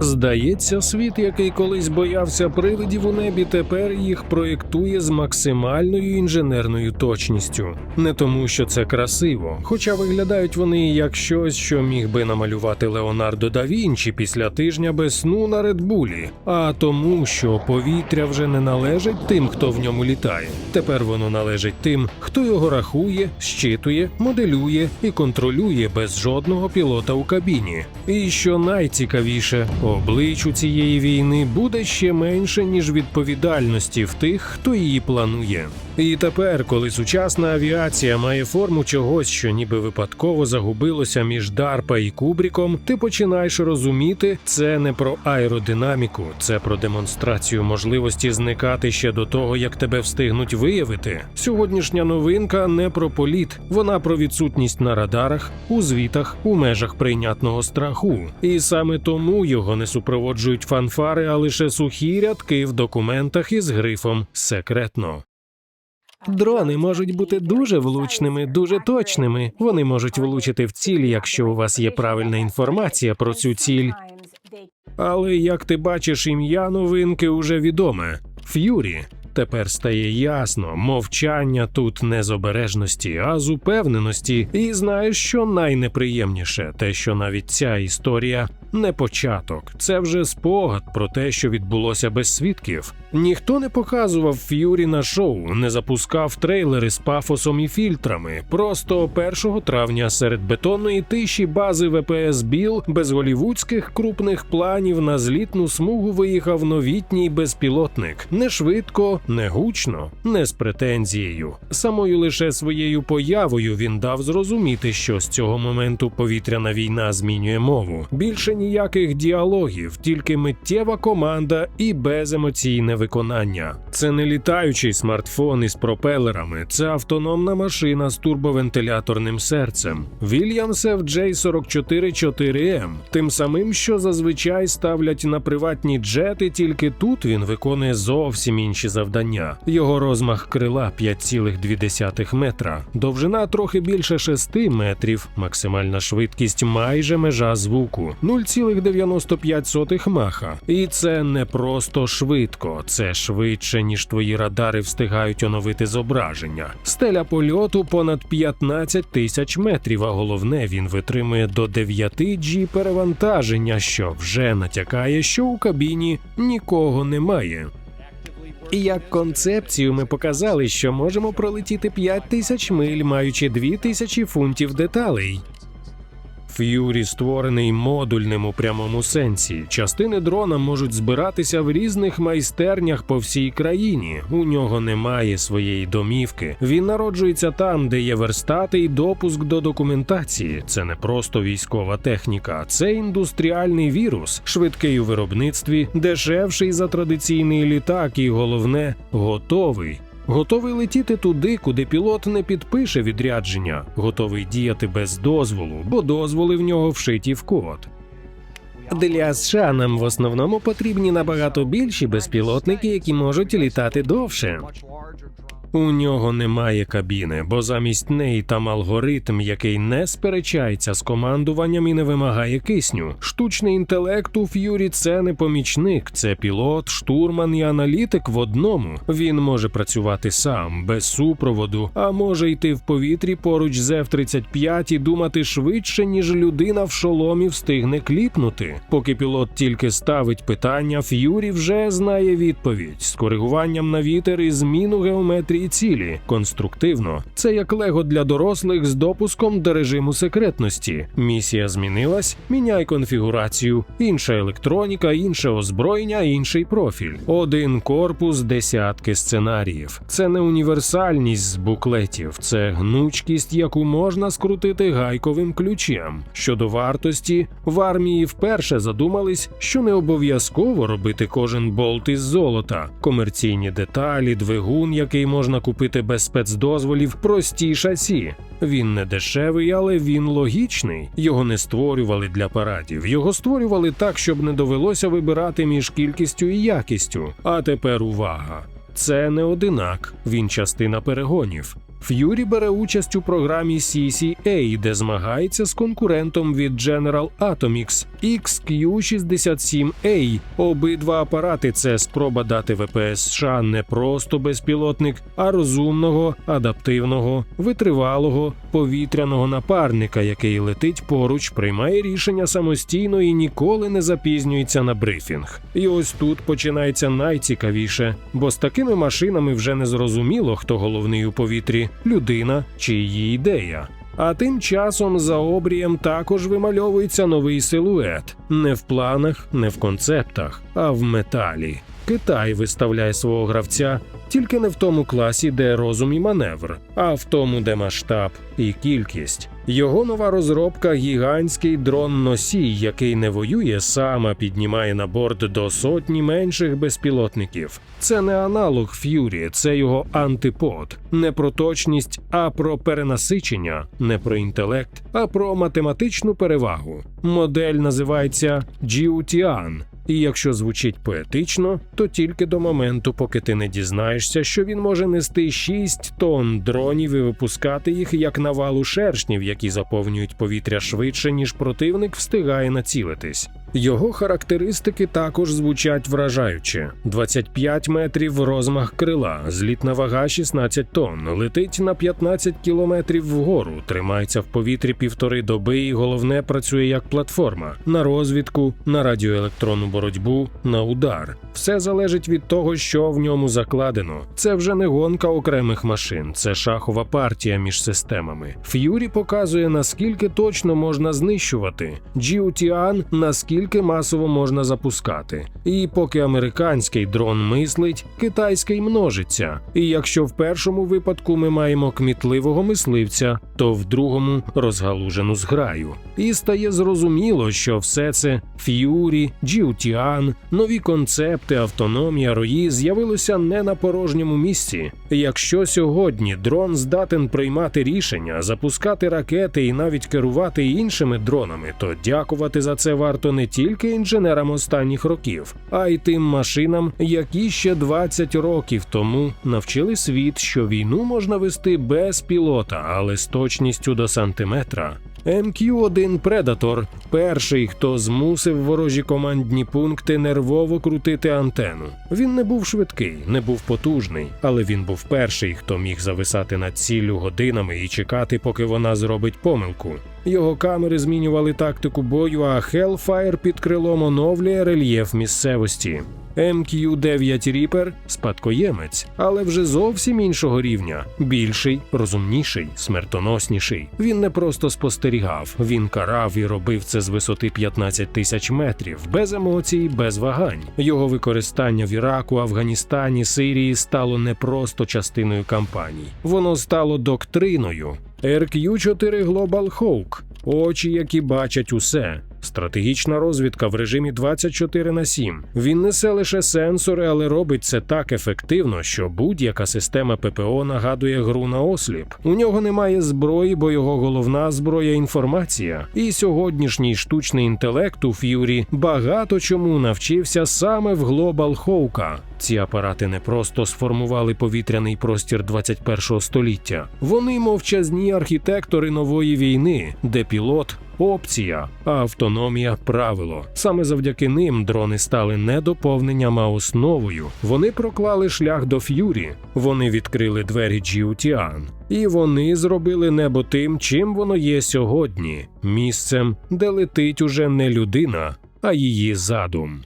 Здається, світ, який колись боявся привидів у небі, тепер їх проєктує з максимальною інженерною точністю. Не тому, що це красиво, хоча виглядають вони як щось, що міг би намалювати Леонардо да Вінчі після тижня без сну на Редбулі, а тому, що повітря вже не належить тим, хто в ньому літає. Тепер воно належить тим, хто його рахує, щитує, моделює і контролює без жодного пілота у кабіні. І що найцікавіше, облич у цієї війни буде ще менше, ніж відповідальності в тих, хто її планує. І тепер, коли сучасна авіація має форму чогось, що ніби випадково загубилося між Дарпа і Кубріком, ти починаєш розуміти, це не про аеродинаміку, це про демонстрацію можливості зникати ще до того, як тебе встигнуть виявити. Сьогоднішня новинка не про політ, вона про відсутність на радарах, у звітах, у межах прийнятного страху. І саме тому його не супроводжують фанфари, а лише сухі рядки в документах із грифом секретно. Дрони можуть бути дуже влучними, дуже точними. Вони можуть влучити в ціль, якщо у вас є правильна інформація про цю ціль. Але як ти бачиш, ім'я новинки уже відоме Ф'юрі. Тепер стає ясно, мовчання тут не з обережності, а з упевненості. І знаєш, що найнеприємніше, те, що навіть ця історія не початок, це вже спогад про те, що відбулося без свідків. Ніхто не показував Ф'юрі на шоу, не запускав трейлери з пафосом і фільтрами. Просто 1 травня серед бетонної тиші бази ВПС Біл без голівудських крупних планів на злітну смугу виїхав новітній безпілотник. Не швидко, не гучно, не з претензією. Самою лише своєю появою він дав зрозуміти, що з цього моменту повітряна війна змінює мову. Більше ніяких діалогів, тільки миттєва команда і беземоційне виконання. Це не літаючий смартфон із пропелерами, це автономна машина з турбовентиляторним серцем. Williams FJ444M, тим самим, що зазвичай ставлять на приватні джети, тільки тут він виконує зовсім інші завдання. Його розмах крила 5,2 метра, довжина трохи більше 6 метрів, максимальна швидкість майже межа звуку 0,95 маха. І це не просто швидко, це швидше, ніж твої радари встигають оновити зображення. Стеля польоту понад 15 тисяч метрів, а головне, він витримує до 9 G перевантаження, що вже натякає, що у кабіні нікого немає. І як концепцію ми показали, що можемо пролетіти 5 тисяч миль, маючи 2 тисячі фунтів деталей. Ф'юрі створений модульним у прямому сенсі. Частини дрона можуть збиратися в різних майстернях по всій країні. У нього немає своєї домівки. Він народжується там, де є верстати і допуск до документації. Це не просто військова техніка, це індустріальний вірус, швидкий у виробництві, дешевший за традиційний літак, і головне готовий. Готовий летіти туди, куди пілот не підпише відрядження, готовий діяти без дозволу, бо дозволи в нього вшиті в код. Для США нам в основному потрібні набагато більші безпілотники, які можуть літати довше. У нього немає кабіни, бо замість неї там алгоритм, який не сперечається з командуванням і не вимагає кисню. Штучний інтелект у Ф'юрі це не помічник, це пілот, штурман і аналітик в одному. Він може працювати сам, без супроводу, а може йти в повітрі поруч з F-35 і думати швидше, ніж людина в шоломі встигне кліпнути. Поки пілот тільки ставить питання, Ф'юрі вже знає відповідь з коригуванням на вітер і зміну геометрії цілі. Конструктивно. Це як лего для дорослих з допуском до режиму секретності. Місія змінилась, міняй конфігурацію, інша електроніка, інше озброєння, інший профіль. Один корпус, десятки сценаріїв. Це не універсальність з буклетів, це гнучкість, яку можна скрутити гайковим ключем. Щодо вартості, в армії вперше задумались, що не обов'язково робити кожен болт із золота, комерційні деталі, двигун, який можна купити без спецдозволів, прості шасі. Він не дешевий, але він логічний. Його не створювали для парадів. Його створювали так, щоб не довелося вибирати між кількістю і якістю. А тепер увага! Це не одинак, він частина перегонів. Ф'юрі бере участь у програмі CCA, де змагається з конкурентом від General Atomics XQ-67A. Обидва апарати це спроба дати ВПС США не просто безпілотник, а розумного, адаптивного, витривалого повітряного напарника, який летить поруч, приймає рішення самостійно і ніколи не запізнюється на брифінг. І ось тут починається найцікавіше, бо з такими машинами вже не зрозуміло, хто головний у повітрі людина чи її ідея. А тим часом за обрієм також вимальовується новий силует не в планах, не в концептах, а в металі. Китай виставляє свого гравця тільки не в тому класі, де розум і маневр, а в тому, де масштаб і кількість. Його нова розробка гігантський дрон носій, який не воює сам, а піднімає на борт до сотні менших безпілотників. Це не аналог Ф'юрі, це його антипод. Не про точність, а про перенасичення, не про інтелект, а про математичну перевагу. Модель називається Джіутіан. І якщо звучить поетично, то тільки до моменту, поки ти не дізнаєшся, що він може нести 6 тонн дронів і випускати їх як навалу шершнів, які заповнюють повітря швидше, ніж противник встигає націлитись. Його характеристики також звучать вражаюче: 25 метрів розмах крила, злітна вага 16 тонн, летить на 15 кілометрів вгору, тримається в повітрі півтори доби, і головне працює як платформа на розвідку, на радіоелектронну боротьбу, на удар. Все залежить від того, що в ньому закладено. Це вже не гонка окремих машин, це шахова партія між системами. Ф'юрі показує наскільки точно можна знищувати. Джіутіан наскільки масово можна запускати. І поки американський дрон мислить, китайський множиться. І якщо в першому випадку ми маємо кмітливого мисливця, то в другому розгалужену зграю. І стає зрозуміло, що все це Ф'юрі, Джіутіан, нові концепти, автономія, рої з'явилося не на порожньому місці. Якщо сьогодні дрон здатен приймати рішення, запускати ракети і навіть керувати іншими дронами, то дякувати за це варто не тільки інженерам останніх років, а й тим машинам, які ще 20 років тому навчили світ, що війну можна вести без пілота, але з точністю до сантиметра. МК-1 Predator – перший, хто змусив ворожі командні пункти нервово крутити антенну. Він не був швидкий, не був потужний, але він був перший, хто міг зависати над ціллю годинами і чекати, поки вона зробить помилку. Його камери змінювали тактику бою, а Hellfire під крилом оновлює рельєф місцевості. MQ-9 Reaper – спадкоємець, але вже зовсім іншого рівня. Більший, розумніший, смертоносніший. Він не просто спостерігав, він карав і робив це з висоти 15 тисяч метрів, без емоцій, без вагань. Його використання в Іраку, Афганістані, Сирії стало не просто частиною кампаній, воно стало доктриною. RQ-4 Global Hawk – очі, які бачать усе. Стратегічна розвідка в режимі 24 на 7. Він несе лише сенсори, але робить це так ефективно, що будь-яка система ППО нагадує гру на осліп. У нього немає зброї, бо його головна зброя інформація. І сьогоднішній штучний інтелект у Ф'юрі багато чому навчився саме в Global Hawk. Ці апарати не просто сформували повітряний простір 21 століття. Вони мовчазні архітектори нової війни, де пілот опція, а автономія правило. Саме завдяки ним дрони стали не доповненням, а основою. Вони проклали шлях до Ф'юрі, вони відкрили двері Джіутіан. І вони зробили небо тим, чим воно є сьогодні місцем, де летить уже не людина, а її задум.